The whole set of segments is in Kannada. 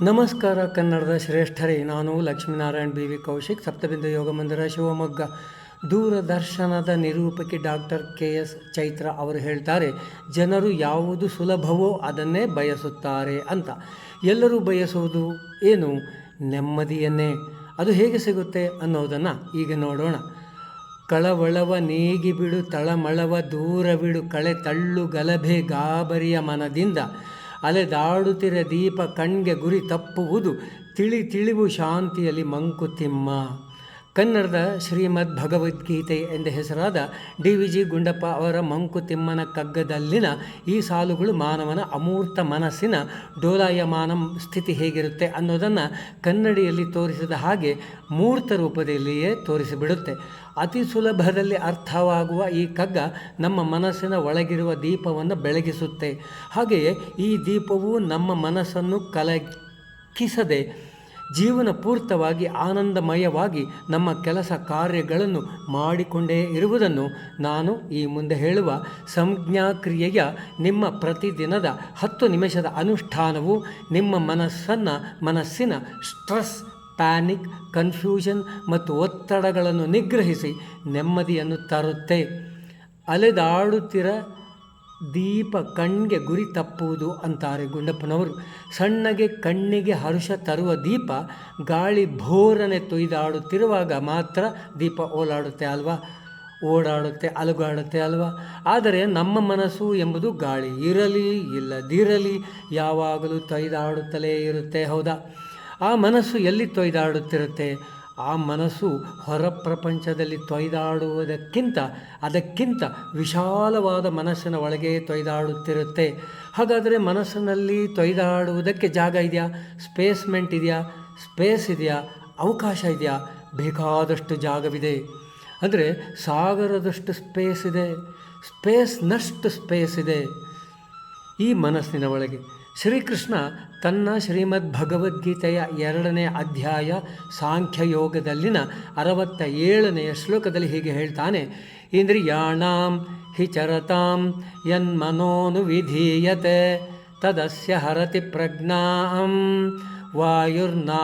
ನಮಸ್ಕಾರ, ಕನ್ನಡದ ಶ್ರೇಷ್ಠರೇ. ನಾನು ಲಕ್ಷ್ಮೀನಾರಾಯಣ್ ಬಿ ವಿ ಕೌಶಿಕ್, ಸಪ್ತಬಿಂದು ಯೋಗ ಮಂದಿರ ಶಿವಮೊಗ್ಗ. ದೂರದರ್ಶನದ ನಿರೂಪಕಿ ಡಾಕ್ಟರ್ ಕೆ ಎಸ್ ಚೈತ್ರ ಅವರು ಹೇಳ್ತಾರೆ, ಜನರು ಯಾವುದು ಸುಲಭವೋ ಅದನ್ನೇ ಬಯಸುತ್ತಾರೆ ಅಂತ. ಎಲ್ಲರೂ ಬಯಸುವುದು ಏನು? ನೆಮ್ಮದಿಯನ್ನೇ. ಅದು ಹೇಗೆ ಸಿಗುತ್ತೆ ಅನ್ನೋದನ್ನು ಈಗ ನೋಡೋಣ. ಕಳವಳವ ನೀಗಿ ಬಿಡು ತಳಮಳವ ದೂರವಿಡು, ಕಳೆ ತಳ್ಳು ಗಲಭೆ ಗಾಬರಿಯ ಮನದಿಂದ. ಅಲೆದಾಡುತ್ತಿರ ದೀಪ ಕಣ್ಗೆ ಗುರಿ ತಪ್ಪುವುದು. ತಿಳಿ ತಿಳಿವು ಶಾಂತಿಯಲ್ಲಿ ಮಂಕುತಿಮ್ಮ. ಕನ್ನಡದ ಶ್ರೀಮದ್ ಭಗವದ್ಗೀತೆ ಎಂದ ಹೆಸರಾದ ಡಿ ವಿ ಜಿ ಗುಂಡಪ್ಪ ಅವರ ಮಂಕುತಿಮ್ಮನ ಕಗ್ಗದಲ್ಲಿನ ಈ ಸಾಲುಗಳು ಮಾನವನ ಅಮೂರ್ತ ಮನಸ್ಸಿನ ಡೋಲಾಯಮಾನ ಸ್ಥಿತಿ ಹೇಗಿರುತ್ತೆ ಅನ್ನೋದನ್ನು ಕನ್ನಡಿಯಲ್ಲಿ ತೋರಿಸಿದ ಹಾಗೆ ಮೂರ್ತ ರೂಪದಲ್ಲಿಯೇ ತೋರಿಸಿಬಿಡುತ್ತೆ. ಅತಿ ಸುಲಭದಲ್ಲಿ ಅರ್ಥವಾಗುವ ಈ ಕಗ್ಗ ನಮ್ಮ ಮನಸ್ಸಿನ ಒಳಗಿರುವ ದೀಪವನ್ನು ಬೆಳಗಿಸುತ್ತೆ. ಹಾಗೆಯೇ ಈ ದೀಪವು ನಮ್ಮ ಮನಸ್ಸನ್ನು ಕಲಕಿಸದೆ ಜೀವನ ಪೂರ್ತವಾಗಿ ಆನಂದಮಯವಾಗಿ ನಮ್ಮ ಕೆಲಸ ಕಾರ್ಯಗಳನ್ನು ಮಾಡಿಕೊಂಡೇ ಇರುವುದನ್ನು ನಾನು ಈ ಮುಂದೆ ಹೇಳುವ ಸಂಜ್ಞಾಕ್ರಿಯೆಯ ನಿಮ್ಮ ಪ್ರತಿದಿನದ ಹತ್ತು ನಿಮಿಷದ ಅನುಷ್ಠಾನವು ನಿಮ್ಮ ಮನಸ್ಸನ್ನು, ಮನಸ್ಸಿನ ಸ್ಟ್ರೆಸ್, ಪ್ಯಾನಿಕ್, ಕನ್ಫ್ಯೂಷನ್ ಮತ್ತು ಒತ್ತಡಗಳನ್ನು ನಿಗ್ರಹಿಸಿ ನೆಮ್ಮದಿಯನ್ನು ತರುತ್ತೆ. ಅಲೆದಾಡುತ್ತಿರ ದೀಪ ಕಣ್ಣಿಗೆ ಗುರಿ ತಪ್ಪುವುದು ಅಂತಾರೆ ಗುಂಡಪ್ಪನವರು. ಸಣ್ಣಗೆ ಕಣ್ಣಿಗೆ ಹರುಷ ತರುವ ದೀಪ ಗಾಳಿ ಭೋರನೆ ತೊಯ್ದಾಡುತ್ತಿರುವಾಗ ಮಾತ್ರ ದೀಪ ಓಲಾಡುತ್ತೆ ಅಲ್ವಾ? ಓಡಾಡುತ್ತೆ, ಅಲುಗಾಡುತ್ತೆ ಅಲ್ವಾ? ಆದರೆ ನಮ್ಮ ಮನಸ್ಸು ಎಂಬುದು ಗಾಳಿ. ಇರಲಿ, ಇಲ್ಲದಿರಲಿ, ಯಾವಾಗಲೂ ತೊಯ್ದಾಡುತ್ತಲೇ ಇರುತ್ತೆ, ಹೌದಾ? ಆ ಮನಸ್ಸು ಎಲ್ಲಿ ತೊಯ್ದಾಡುತ್ತಿರುತ್ತೆ? ಆ ಮನಸ್ಸು ಹೊರ ಪ್ರಪಂಚದಲ್ಲಿ ತೊಯ್ದಾಡುವುದಕ್ಕಿಂತ, ಅದಕ್ಕಿಂತ ವಿಶಾಲವಾದ ಮನಸ್ಸಿನ ಒಳಗೆ ತೊಯ್ದಾಡುತ್ತಿರುತ್ತೆ. ಹಾಗಾದರೆ ಮನಸ್ಸಿನಲ್ಲಿ ತೊಯ್ದಾಡುವುದಕ್ಕೆ ಜಾಗ ಇದೆಯಾ? ಸ್ಪೇಸ್ಮೆಂಟ್ ಇದೆಯಾ? ಸ್ಪೇಸ್ ಇದೆಯಾ? ಅವಕಾಶ ಇದೆಯಾ? ಬೇಕಾದಷ್ಟು ಜಾಗವಿದೆ. ಅಂದರೆ ಸಾಗರದಷ್ಟು ಸ್ಪೇಸ್ ಇದೆ. ಸ್ಪೇಸ್ನಷ್ಟು ಸ್ಪೇಸ್ ಇದೆ. ಈ ಮನಸ್ಸಿನ ಒಳಗೆ ಶ್ರೀಕೃಷ್ಣ ತನ್ನ ಶ್ರೀಮದ್ ಭಗವದ್ಗೀತೆಯ ಎರಡನೇ ಅಧ್ಯಾಯ ಸಾಂಖ್ಯಯೋಗದಲ್ಲಿನ ಅರವತ್ತ ಏಳನೆಯ ಶ್ಲೋಕದಲ್ಲಿ ಹೀಗೆ ಹೇಳ್ತಾನೆ, ಇಂದ್ರಿಯಾಣಾಂ ಹಿ ಚರತಾಂ ಯನ್ಮನೋನು ವಿಧೀಯತೆ, ತದಸ್ಯ ಹರತಿ ಪ್ರಜ್ಞಾಂ ವಾಯುರ್ನಾವಮಿವಾಂಭಸಿ.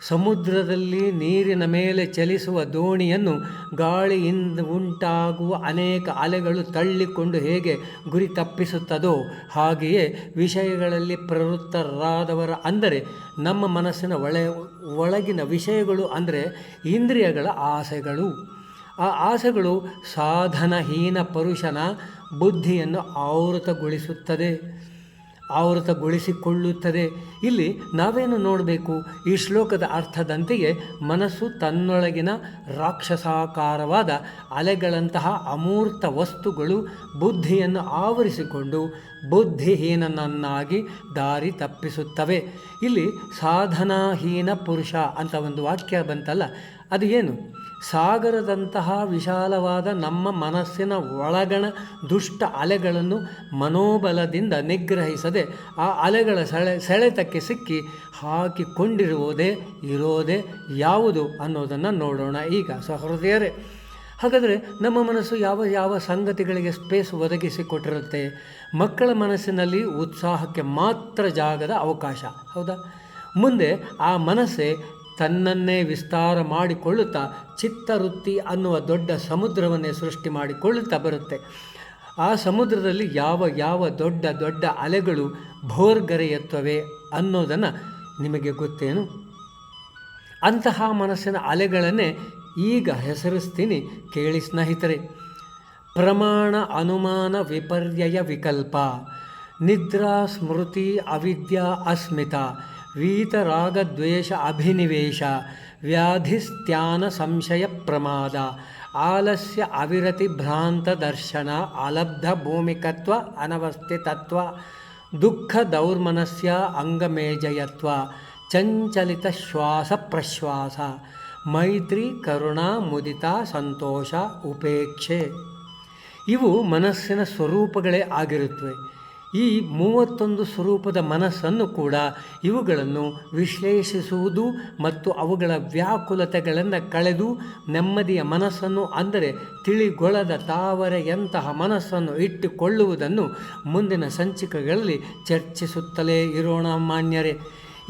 ಸಮುದ್ರದಲ್ಲಿ ನೀರಿನ ಮೇಲೆ ಚಲಿಸುವ ದೋಣಿಯನ್ನು ಗಾಳಿಯಿಂದ ಉಂಟಾಗುವ ಅನೇಕ ಅಲೆಗಳು ತಳ್ಳಿಕೊಂಡು ಹೇಗೆ ಗುರಿ ತಪ್ಪಿಸುತ್ತದೋ ಹಾಗೆಯೇ ವಿಷಯಗಳಲ್ಲಿ ಪ್ರವೃತ್ತರಾದವರ ಅಂದರೆ ನಮ್ಮ ಮನಸ್ಸಿನ ಒಳ, ಒಳಗಿನ ವಿಷಯಗಳು ಅಂದರೆ ಇಂದ್ರಿಯಗಳ ಆಸೆಗಳು. ಆ ಆಸೆಗಳು ಸಾಧನಹೀನ ಪುರುಷನ ಬುದ್ಧಿಯನ್ನು ಆವೃತಗೊಳಿಸುತ್ತದೆ. ಆವೃತಗೊಳಿಸಿಕೊಳ್ಳುತ್ತದೆ. ಇಲ್ಲಿ ನಾವೇನು ನೋಡಬೇಕು? ಈ ಶ್ಲೋಕದ ಅರ್ಥದಂತೆಯೇ ಮನಸ್ಸು ತನ್ನೊಳಗಿನ ರಾಕ್ಷಸಾಕಾರವಾದ ಅಲೆಗಳಂತಹ ಅಮೂರ್ತ ವಸ್ತುಗಳು ಬುದ್ಧಿಯನ್ನು ಆವರಿಸಿಕೊಂಡು ಬುದ್ಧಿಹೀನನನ್ನಾಗಿ ದಾರಿ ತಪ್ಪಿಸುತ್ತವೆ. ಇಲ್ಲಿ ಸಾಧನಾಹೀನ ಪುರುಷ ಅಂತ ಒಂದು ವಾಕ್ಯ ಬಂತಲ್ಲ ಅದು ಏನು? ಸಾಗರದಂತಹ ವಿಶಾಲವಾದ ನಮ್ಮ ಮನಸ್ಸಿನ ಒಳಗಣ ದುಷ್ಟ ಅಲೆಗಳನ್ನು ಮನೋಬಲದಿಂದ ನಿಗ್ರಹಿಸದೆ ಆ ಅಲೆಗಳ ಸೆಳೆ ಸೆಳೆತಕ್ಕೆ ಸಿಕ್ಕಿ ಹಾಕಿಕೊಂಡಿರುವುದೇ, ಇರೋದೇ ಯಾವುದು ಅನ್ನೋದನ್ನು ನೋಡೋಣ ಈಗ ಸಹೃದಯರೇ. ಹಾಗಾದರೆ ನಮ್ಮ ಮನಸ್ಸು ಯಾವ ಯಾವ ಸಂಗತಿಗಳಿಗೆ ಸ್ಪೇಸ್ ಒದಗಿಸಿಕೊಟ್ಟಿರುತ್ತೆ? ಮಕ್ಕಳ ಮನಸ್ಸಿನಲ್ಲಿ ಉತ್ಸಾಹಕ್ಕೆ ಮಾತ್ರ ಜಾಗದ ಅವಕಾಶ, ಹೌದಾ? ಮುಂದೆ ಆ ಮನಸ್ಸೇ ತನ್ನನ್ನೇ ವಿಸ್ತಾರ ಮಾಡಿಕೊಳ್ಳುತ್ತಾ ಚಿತ್ತವೃತ್ತಿ ಅನ್ನುವ ದೊಡ್ಡ ಸಮುದ್ರವನ್ನೇ ಸೃಷ್ಟಿ ಮಾಡಿಕೊಳ್ಳುತ್ತಾ ಬರುತ್ತೆ. ಆ ಸಮುದ್ರದಲ್ಲಿ ಯಾವ ಯಾವ ದೊಡ್ಡ ದೊಡ್ಡ ಅಲೆಗಳು ಭೋರ್ಗರೆಯುತ್ತವೆ ಅನ್ನೋದನ್ನು ನಿಮಗೆ ಗೊತ್ತೇನು? ಅಂತಹ ಮನಸ್ಸಿನ ಅಲೆಗಳನ್ನೇ ಈಗ ಹೆಸರಿಸ್ತೀನಿ ಕೇಳಿ ಸ್ನೇಹಿತರೆ. ಪ್ರಮಾಣ ಅನುಮಾನ ವಿಪರ್ಯಯ ವಿಕಲ್ಪ, ನಿದ್ರಾ ಸ್ಮೃತಿ ಅವಿದ್ಯಾ ಅಸ್ಮಿತಾ ವೀತರಾಗದ್ವೇಷ ಅಭಿನಿವೇಶ ವ್ಯಾಧಿಸ್ತ್ಯಾನ ಸಂಶಯ ಪ್ರಮಾದ ಆಲಸ್ಯ ಅವಿರತಿ ಭ್ರಾಂತ ದರ್ಶನ ಅಲಬ್ಧ ಭೂಮಿಕತ್ವ ಅನವಸ್ಥಿತತ್ವ ದುಃಖ ದೌರ್ಮನಸ್ಯ ಅಂಗಮೇಜಯತ್ವ ಚಂಚಲಿತ ಶ್ವಾಸ ಪ್ರಶ್ವಾಸ ಮೈತ್ರಿ ಕರುಣಾ ಮುದಿತ ಸಂತೋಷ ಉಪೇಕ್ಷೆ ಇವು ಮನಸ್ಸಿನ ಸ್ವರೂಪಗಳೇ ಆಗಿರುತ್ತವೆ. ಈ ಮೂವತ್ತೊಂದು ಸ್ವರೂಪದ ಮನಸ್ಸನ್ನು ಕೂಡ ಇವುಗಳನ್ನು ವಿಶ್ಲೇಷಿಸುವುದು ಮತ್ತು ಅವುಗಳ ವ್ಯಾಕುಲತೆಗಳನ್ನು ಕಳೆದು ನೆಮ್ಮದಿಯ ಮನಸ್ಸನ್ನು ಅಂದರೆ ತಿಳಿಗೊಳದ ತಾವರೆಯಂತಹ ಮನಸ್ಸನ್ನು ಇಟ್ಟುಕೊಳ್ಳುವುದನ್ನು ಮುಂದಿನ ಸಂಚಿಕೆಗಳಲ್ಲಿ ಚರ್ಚಿಸುತ್ತಲೇ ಇರೋಣ ಮಾನ್ಯರೇ.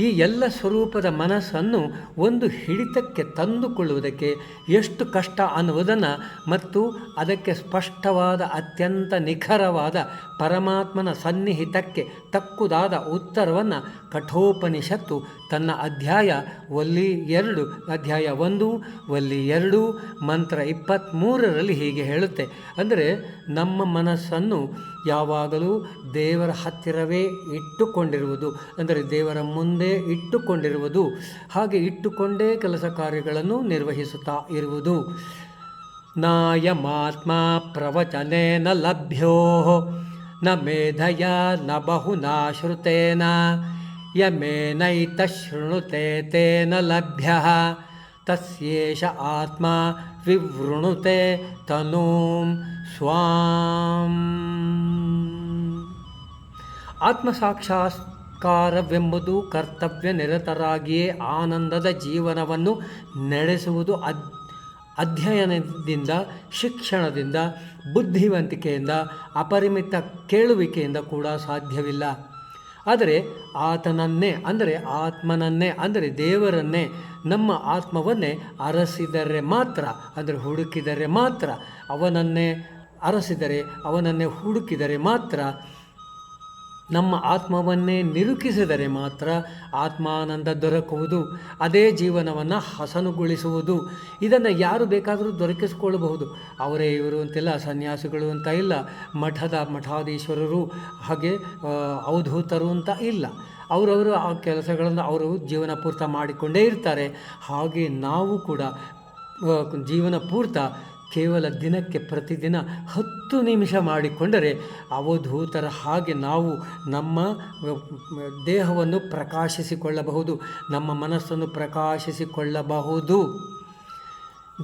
ಈ ಎಲ್ಲ ಸ್ವರೂಪದ ಮನಸ್ಸನ್ನು ಒಂದು ಹಿಡಿತಕ್ಕೆ ತಂದುಕೊಳ್ಳುವುದಕ್ಕೆ ಎಷ್ಟು ಕಷ್ಟ ಅನ್ನುವುದನ್ನು ಮತ್ತು ಅದಕ್ಕೆ ಸ್ಪಷ್ಟವಾದ ಅತ್ಯಂತ ನಿಖರವಾದ ಪರಮಾತ್ಮನ ಸನ್ನಿಹಿತಕ್ಕೆ ತಕ್ಕುದಾದ ಉತ್ತರವನ್ನು ಕಠೋಪನಿಷತ್ತು ತನ್ನ ಅಧ್ಯಾಯ ಒಲ್ಲಿ ಎರಡು, ಅಧ್ಯಾಯ ಒಂದು, ಒಲ್ಲಿ ಎರಡು, ಮಂತ್ರ ಇಪ್ಪತ್ತ್ಮೂರರಲ್ಲಿ ಹೀಗೆ ಹೇಳುತ್ತೆ. ಅಂದರೆ ನಮ್ಮ ಮನಸ್ಸನ್ನು ಯಾವಾಗಲೂ ದೇವರ ಹತ್ತಿರವೇ ಇಟ್ಟುಕೊಂಡಿರುವುದು. ಅಂದರೆ ದೇವರ ಮುಂದೆ ಇಟ್ಟುಕೊಂಡಿರುವುದು. ಹಾಗೆ ಇಟ್ಟುಕೊಂಡೇ ಕೆಲಸ ಕಾರ್ಯಗಳನ್ನು ನಿರ್ವಹಿಸುತ್ತಾ ಇರುವುದು. ನಾಯಮಾತ್ಮ ಪ್ರವಚನೇನ ಲಭ್ಯೋ, ನ ಮೇಧಯ ನ ಬಹುನಾ ಶ್ರುತೇನ ಯಮೇನೈತ ಶೃಣುತೆ ತೇನ ಲಭ್ಯ, ತಸ್ಯೇಷ ಆತ್ಮ ವಿವೃಣುತೆ ತನೂಂ ಸ್ವಾಂ. ಆತ್ಮಸಾಕ್ಷಾತ್ಕಾರವೆಂಬುದು ಕರ್ತವ್ಯ ನಿರತರಾಗಿಯೇ ಆನಂದದ ಜೀವನವನ್ನು ನಡೆಸುವುದು ಅಧ್ಯಯನದಿಂದ, ಶಿಕ್ಷಣದಿಂದ, ಬುದ್ಧಿವಂತಿಕೆಯಿಂದ, ಅಪರಿಮಿತ ಕೇಳುವಿಕೆಯಿಂದ ಕೂಡ ಸಾಧ್ಯವಿಲ್ಲ. ಆದರೆ ಆತನನ್ನೇ, ಅಂದರೆ ಆತ್ಮನನ್ನೇ, ಅಂದರೆ ದೇವರನ್ನೇ ನಮ್ಮ ಆತ್ಮವನ್ನೇ ಅರಸಿದರೆ ಮಾತ್ರ, ಅಂದರೆ ಹುಡುಕಿದರೆ ಮಾತ್ರ, ಅವನನ್ನೇ ಅರಸಿದರೆ, ಅವನನ್ನೇ ಹುಡುಕಿದರೆ ಮಾತ್ರ ನಮ್ಮ ಆತ್ಮವನ್ನೇ ನಿರೂಪಿಸಿದರೆ ಮಾತ್ರ ಆತ್ಮಾನಂದ ದೊರಕುವುದು, ಅದೇ ಜೀವನವನ್ನು ಹಸನುಗೊಳಿಸುವುದು. ಇದನ್ನು ಯಾರು ಬೇಕಾದರೂ ದೊರಕಿಸಿಕೊಳ್ಳಬಹುದು. ಅವರೇ ಇವರು ಅಂತಿಲ್ಲ, ಸನ್ಯಾಸಿಗಳು ಅಂತ ಇಲ್ಲ, ಮಠದ ಮಠಾಧೀಶ್ವರರು ಹಾಗೆ ಅವಧೂತರು ಅಂತ ಇಲ್ಲ. ಅವರವರು ಆ ಕೆಲಸಗಳನ್ನು ಅವರು ಜೀವನ ಪೂರ್ತ ಮಾಡಿಕೊಂಡೇ ಇರ್ತಾರೆ. ಹಾಗೆ ನಾವು ಕೂಡ ಜೀವನ ಪೂರ್ತ ಕೇವಲ ದಿನಕ್ಕೆ ಪ್ರತಿದಿನ ಹತ್ತು ನಿಮಿಷ ಮಾಡಿಕೊಂಡರೆ ಅವಧೂತರ ಹಾಗೆ ನಾವು ನಮ್ಮ ದೇಹವನ್ನು ಪ್ರಕಾಶಿಸಿಕೊಳ್ಳಬಹುದು, ನಮ್ಮ ಮನಸ್ಸನ್ನು ಪ್ರಕಾಶಿಸಿಕೊಳ್ಳಬಹುದು.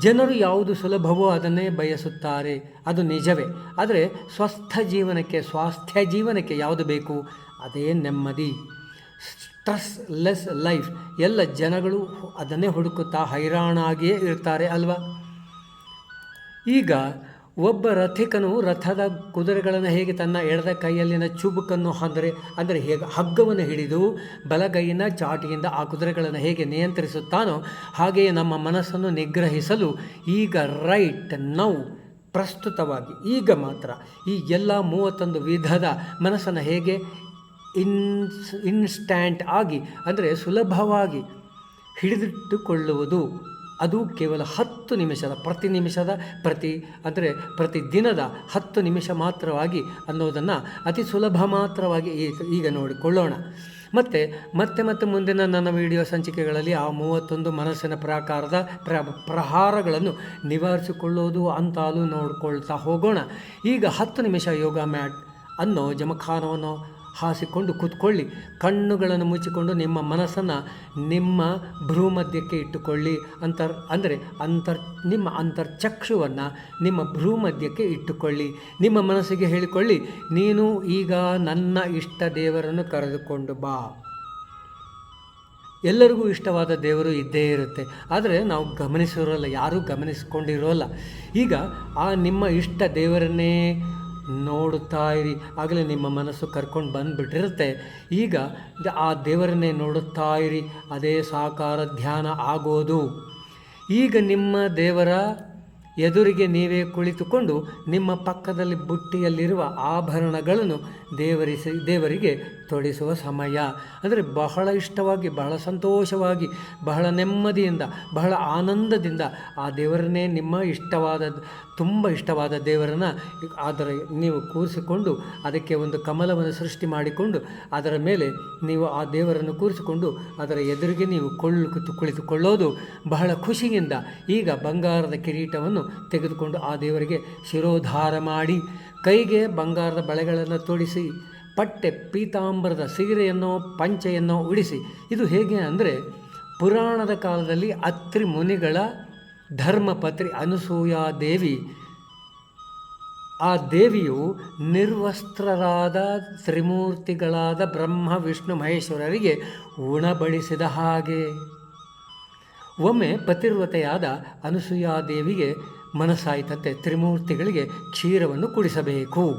ಜನರು ಯಾವುದು ಸುಲಭವೋ ಅದನ್ನೇ ಬಯಸುತ್ತಾರೆ, ಅದು ನಿಜವೇ. ಆದರೆ ಸ್ವಸ್ಥ ಜೀವನಕ್ಕೆ, ಸ್ವಾಸ್ಥ್ಯ ಜೀವನಕ್ಕೆ ಯಾವುದು ಬೇಕು? ಅದೇ ನೆಮ್ಮದಿ. Stress less life. ಎಲ್ಲ ಜನಗಳು ಅದನ್ನೇ ಹುಡುಕುತ್ತಾ ಹೈರಾಣಾಗಿಯೇ ಇರ್ತಾರೆ ಅಲ್ವಾ? ಈಗ ಒಬ್ಬ ರಥಿಕನು ರಥದ ಕುದುರೆಗಳನ್ನು ಹೇಗೆ ತನ್ನ ಎಡದ ಕೈಯಲ್ಲಿನ ಚುಬುಕನ್ನು ಅಂದರೆ ಅಂದರೆ ಹೇಗೆ ಹಗ್ಗವನ್ನು ಹಿಡಿದು ಬಲಗೈಯಿನ ಚಾಟಿಯಿಂದ ಆ ಕುದುರೆಗಳನ್ನು ಹೇಗೆ ನಿಯಂತ್ರಿಸುತ್ತಾನೋ ಹಾಗೆಯೇ ನಮ್ಮ ಮನಸ್ಸನ್ನು ನಿಗ್ರಹಿಸಲು ಈಗ ರೈಟ್ ನೌ ಪ್ರಸ್ತುತವಾಗಿ, ಈಗ ಮಾತ್ರ ಈ ಎಲ್ಲ ಮೂವತ್ತೊಂದು ವಿಧದ ಮನಸ್ಸನ್ನು ಹೇಗೆ ಇನ್ಸ್ ಇನ್ಸ್ಟ್ಯಾಂಟ್ ಆಗಿ, ಅಂದರೆ ಸುಲಭವಾಗಿ ಹಿಡಿದಿಟ್ಟುಕೊಳ್ಳುವುದು. ಅದು ಕೇವಲ ಹತ್ತು ನಿಮಿಷದ, ಪ್ರತಿ ನಿಮಿಷದ, ಪ್ರತಿ, ಅಂದರೆ ಪ್ರತಿ ದಿನದ ಹತ್ತು ನಿಮಿಷ ಮಾತ್ರವಾಗಿ ಅನ್ನೋದನ್ನು ಅತಿ ಸುಲಭ ಮಾತ್ರವಾಗಿ ಈಗ ನೋಡಿಕೊಳ್ಳೋಣ ಮತ್ತು, ಮತ್ತೆ ಮತ್ತೆ ಮುಂದಿನ ನನ್ನ ವಿಡಿಯೋ ಸಂಚಿಕೆಗಳಲ್ಲಿ ಆ ಮೂವತ್ತೊಂದು ಮನಸ್ಸಿನ ಪ್ರಾಕಾರದ ಪ್ರ, ಪ್ರಹಾರಗಳನ್ನು ನಿವಾರಿಸಿಕೊಳ್ಳೋದು ಅಂತಾಲೂ ನೋಡ್ಕೊಳ್ತಾ ಹೋಗೋಣ. ಈಗ ಹತ್ತು ನಿಮಿಷ ಯೋಗ ಮ್ಯಾಟ್ ಅನ್ನೋ ಜಮಖಾನವನ್ನು ಹಾಸಿಕೊಂಡು ಕೂತ್ಕೊಳ್ಳಿ. ಕಣ್ಣುಗಳನ್ನು ಮುಚ್ಚಿಕೊಂಡು ನಿಮ್ಮ ಮನಸ್ಸನ್ನು ನಿಮ್ಮ ಭ್ರೂಮಧ್ಯಕ್ಕೆ ಇಟ್ಟುಕೊಳ್ಳಿ. ಅಂತರ್, ಅಂದರೆ ಅಂತರ್, ನಿಮ್ಮ ಅಂತರ್ಚಕ್ಷುವನ್ನು ನಿಮ್ಮ ಭ್ರೂಮಧ್ಯಕ್ಕೆ ಇಟ್ಟುಕೊಳ್ಳಿ. ನಿಮ್ಮ ಮನಸ್ಸಿಗೆ ಹೇಳಿಕೊಳ್ಳಿ, ನೀನು ಈಗ ನನ್ನ ಇಷ್ಟ ದೇವರನ್ನು ಕರೆದುಕೊಂಡು ಬಾ. ಎಲ್ಲರಿಗೂ ಇಷ್ಟವಾದ ದೇವರು ಇದ್ದೇ ಇರುತ್ತೆ. ಆದರೆ ನಾವು ಗಮನಿಸಿರೋಲ್ಲ, ಯಾರೂ ಗಮನಿಸ್ಕೊಂಡಿರೋಲ್ಲ. ಈಗ ಆ ನಿಮ್ಮ ಇಷ್ಟ ದೇವರನ್ನೇ ನೋಡುತ್ತಾ ಇರಿ. ಆಗಲೇ ನಿಮ್ಮ ಮನಸ್ಸು ಕರ್ಕೊಂಡು ಬಂದುಬಿಟ್ಟಿರುತ್ತೆ. ಈಗ ಆ ದೇವರನ್ನೇ ನೋಡುತ್ತಾ ಇರಿ. ಅದೇ ಸಾಕಾರ ಧ್ಯಾನ ಆಗೋದು. ಈಗ ನಿಮ್ಮ ದೇವರ ಎದುರಿಗೆ ನೀವೇ ಕುಳಿತುಕೊಂಡು ನಿಮ್ಮ ಪಕ್ಕದಲ್ಲಿ ಬುಟ್ಟಿಯಲ್ಲಿರುವ ಆಭರಣಗಳನ್ನು ದೇವರಿಸಿ, ದೇವರಿಗೆ ತೊಡಿಸುವ ಸಮಯ. ಅಂದರೆ ಬಹಳ ಇಷ್ಟವಾಗಿ, ಬಹಳ ಸಂತೋಷವಾಗಿ, ಬಹಳ ನೆಮ್ಮದಿಯಿಂದ, ಬಹಳ ಆನಂದದಿಂದ ಆ ದೇವರನ್ನೇ ನಿಮ್ಮ ಇಷ್ಟವಾದ, ತುಂಬ ಇಷ್ಟವಾದ ದೇವರನ್ನು ಅದರ ನೀವು ಕೂರಿಸಿಕೊಂಡು, ಅದಕ್ಕೆ ಒಂದು ಕಮಲವನ್ನು ಸೃಷ್ಟಿ ಮಾಡಿಕೊಂಡು, ಅದರ ಮೇಲೆ ನೀವು ಆ ದೇವರನ್ನು ಕೂರಿಸಿಕೊಂಡು, ಅದರ ಎದುರಿಗೆ ನೀವು ಕೊಳ್ಳು ಕುಳಿತುಕೊಳ್ಳೋದು ಬಹಳ ಖುಷಿಯಿಂದ ಈಗ ಬಂಗಾರದ ಕಿರೀಟವನ್ನು ತೆಗೆದುಕೊಂಡು ಆ ದೇವರಿಗೆ ಶಿರೋಧಾರ ಮಾಡಿ ಕೈಗೆ ಬಂಗಾರದ ಬಳೆಗಳನ್ನು ತೊಡಿಸಿ, ಪಟ್ಟೆ, ಪೀತಾಂಬರದ ಸೀರೆಯನ್ನು ಪಂಚೆಯನ್ನು ಉಡಿಸಿ. ಇದು ಹೇಗೆ ಅಂದರೆ, ಪುರಾಣದ ಕಾಲದಲ್ಲಿ ಅತ್ರಿ ಮುನಿಗಳ ಧರ್ಮಪತ್ರಿ ಅನಸೂಯಾದೇವಿ ಆ ದೇವಿಯು ನಿರ್ವಸ್ತ್ರರಾದ ತ್ರಿಮೂರ್ತಿಗಳಾದ ಬ್ರಹ್ಮ, ವಿಷ್ಣು, ಮಹೇಶ್ವರರಿಗೆ ಉಣಬಡಿಸಿದ ಹಾಗೆ. ಒಮ್ಮೆ ಪತಿರ್ವತೆಯಾದ ಅನಸೂಯಾದೇವಿಗೆ ಮನಸ್ಸಾಯಿತಂತೆ ತ್ರಿಮೂರ್ತಿಗಳಿಗೆ ಕ್ಷೀರವನ್ನು ಕುಡಿಸಬೇಕು.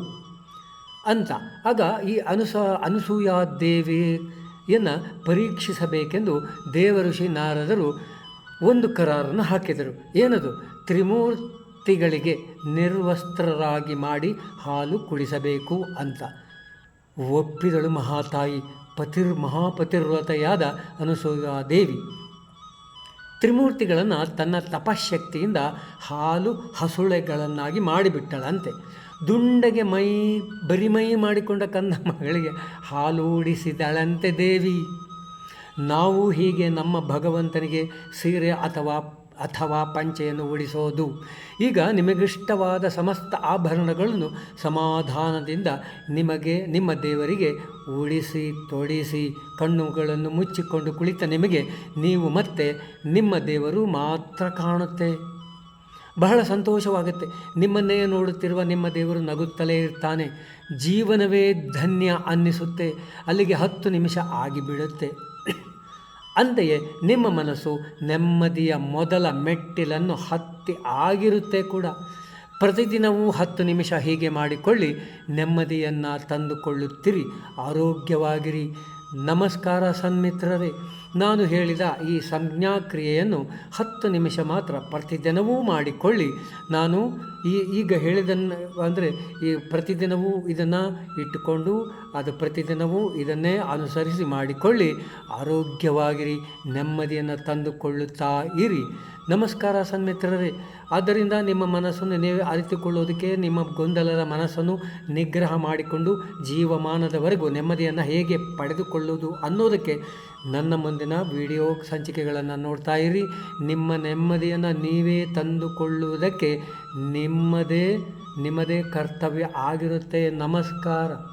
ಅಂತ. ಆಗ ಈ ಅನುಸ ಅನಸೂಯಾದೇವಿಯನ್ನು ಪರೀಕ್ಷಿಸಬೇಕೆಂದು ದೇವಋಷಿ ನಾರದರು ಒಂದು ಕರಾರನ್ನು ಹಾಕಿದರು. ಏನದು? ತ್ರಿಮೂರ್ತಿಗಳಿಗೆ ನಿರ್ವಸ್ತ್ರರಾಗಿ ಮಾಡಿ ಹಾಲು ಕುಡಿಸಬೇಕು ಅಂತ. ಒಪ್ಪಿದಳು ಮಹಾತಾಯಿ, ಪತಿರ್, ಮಹಾಪತಿರ್ವತೆಯಾದ ಅನಸೂಯಾದೇವಿ. ತ್ರಿಮೂರ್ತಿಗಳನ್ನು ತನ್ನ ತಪಶಕ್ತಿಯಿಂದ ಹಾಲು ಹಸುಳೆಗಳನ್ನಾಗಿ ಮಾಡಿಬಿಟ್ಟಳಂತೆ. ದುಂಡಗೆ ಮೈ ಬರಿಮೈ ಮಾಡಿಕೊಂಡ ಕಂದ ಮಗಳಿಗೆ ಹಾಲೂಡಿಸಿದಳಂತೆ ದೇವಿ. ನಾವು ಹೀಗೆ ನಮ್ಮ ಭಗವಂತನಿಗೆ ಸೀರೆ ಅಥವಾ ಅಥವಾ ಪಂಚೆಯನ್ನು ಉಡಿಸೋದು ಈಗ ನಿಮಗಿಷ್ಟವಾದ ಸಮಸ್ತ ಆಭರಣಗಳನ್ನು ಸಮಾಧಾನದಿಂದ ನಿಮಗೆ, ನಿಮ್ಮ ದೇವರಿಗೆ ಉಡಿಸಿ ತೊಡಿಸಿ, ಕಣ್ಣುಗಳನ್ನು ಮುಚ್ಚಿಕೊಂಡು ಕುಳಿತ ನಿಮಗೆ ನೀವು ಮತ್ತೆ ನಿಮ್ಮ ದೇವರು ಮಾತ್ರ ಕಾಣುತ್ತೆ. ಬಹಳ ಸಂತೋಷವಾಗುತ್ತೆ. ನಿಮ್ಮನ್ನೇ ನೋಡುತ್ತಿರುವ ನಿಮ್ಮ ದೇವರು ನಗುತ್ತಲೇ ಇರ್ತಾನೆ. ಜೀವನವೇ ಧನ್ಯ ಅನ್ನಿಸುತ್ತೆ. ಅಲ್ಲಿಗೆ ಹತ್ತು ನಿಮಿಷ ಆಗಿಬಿಡುತ್ತೆ. ಅಂತೆಯೇ ನಿಮ್ಮ ಮನಸ್ಸು ನೆಮ್ಮದಿಯ ಮೊದಲ ಮೆಟ್ಟಿಲನ್ನು ಹತ್ತಿ ಆಗಿರುತ್ತೆ ಕೂಡ. ಪ್ರತಿದಿನವೂ ಹತ್ತು ನಿಮಿಷ ಹೀಗೆ ಮಾಡಿಕೊಳ್ಳಿ, ನೆಮ್ಮದಿಯನ್ನು ತಂದುಕೊಳ್ಳುತ್ತಿರಿ, ಆರೋಗ್ಯವಾಗಿರಿ. ನಮಸ್ಕಾರ ಸನ್ಮಿತ್ರರೇ. ನಾನು ಹೇಳಿದ ಈ ಸಂಜ್ಞಾಕ್ರಿಯೆಯನ್ನು ಹತ್ತು ನಿಮಿಷ ಮಾತ್ರ ಪ್ರತಿದಿನವೂ ಮಾಡಿಕೊಳ್ಳಿ. ನಾನು ಈ ಈಗ ಹೇಳಿದನ್ನು ಅಂದರೆ ಈ ಪ್ರತಿದಿನವೂ ಇದನ್ನು ಇಟ್ಟುಕೊಂಡು ಅದು ಪ್ರತಿದಿನವೂ ಇದನ್ನೇ ಅನುಸರಿಸಿ ಮಾಡಿಕೊಳ್ಳಿ. ಆರೋಗ್ಯವಾಗಿರಿ, ನೆಮ್ಮದಿಯನ್ನು ತಂದುಕೊಳ್ಳುತ್ತಾ ಇರಿ. ನಮಸ್ಕಾರ ಸನ್ಮಿತ್ರರೇ. ಆದ್ದರಿಂದ ನಿಮ್ಮ ಮನಸ್ಸನ್ನು ನೀವೇ ಅರಿತುಕೊಳ್ಳೋದಕ್ಕೆ, ನಿಮ್ಮ ಗೊಂದಲದ ಮನಸ್ಸನ್ನು ನಿಗ್ರಹ ಮಾಡಿಕೊಂಡು ಜೀವಮಾನದವರೆಗೂ ನೆಮ್ಮದಿಯನ್ನು ಹೇಗೆ ಪಡೆದುಕೊಳ್ಳುವುದು ಅನ್ನೋದಕ್ಕೆ ನನ್ನ ಮುಂದಿನ ವಿಡಿಯೋ ಸಂಚಿಕೆಗಳನ್ನು ನೋಡ್ತಾ ಇರಿ. ನಿಮ್ಮ ನೆಮ್ಮದಿಯನ್ನು ನೀವೇ ತಂದುಕೊಳ್ಳುವುದಕ್ಕೆ ನಿಮ್ಮದೇ ನಿಮ್ಮದೇ ಕರ್ತವ್ಯ ಆಗಿರುತ್ತೆ. ನಮಸ್ಕಾರ.